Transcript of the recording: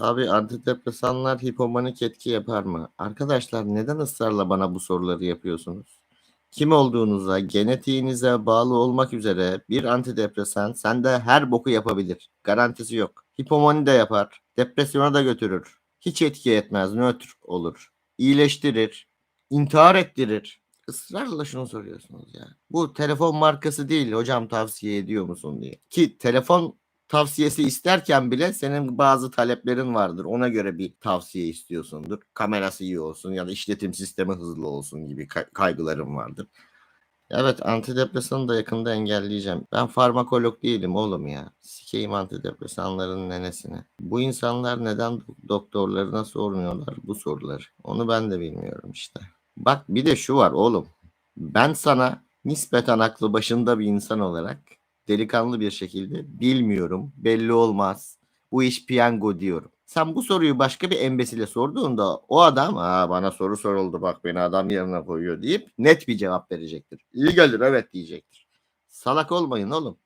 Abi antidepresanlar hipomanik etki yapar mı? Arkadaşlar neden ısrarla bana bu soruları yapıyorsunuz? Kim olduğunuza, genetiğinize bağlı olmak üzere bir antidepresan sende her boku yapabilir. Garantisi yok. Hipomani de yapar. Depresyona da götürür. Hiç etki etmez. Nötr olur. İyileştirir. intihar ettirir. Israrla şunu soruyorsunuz ya. Bu telefon markası değil hocam tavsiye ediyor musun diye. Ki telefon tavsiyesi isterken bile senin bazı taleplerin vardır. Ona göre bir tavsiye istiyorsundur. Kamerası iyi olsun ya da işletim sistemi hızlı olsun gibi kay- kaygıların vardır. Evet antidepresanı da yakında engelleyeceğim. Ben farmakolog değilim oğlum ya. Sikeyim antidepresanların nenesine. Bu insanlar neden do- doktorlarına sormuyorlar bu soruları? Onu ben de bilmiyorum işte. Bak bir de şu var oğlum. Ben sana nispeten aklı başında bir insan olarak delikanlı bir şekilde bilmiyorum, belli olmaz. Bu iş piyango diyorum. Sen bu soruyu başka bir embesile sorduğunda o adam Aa, bana soru soruldu bak beni adam yerine koyuyor deyip net bir cevap verecektir. İyi gelir evet diyecektir. Salak olmayın oğlum.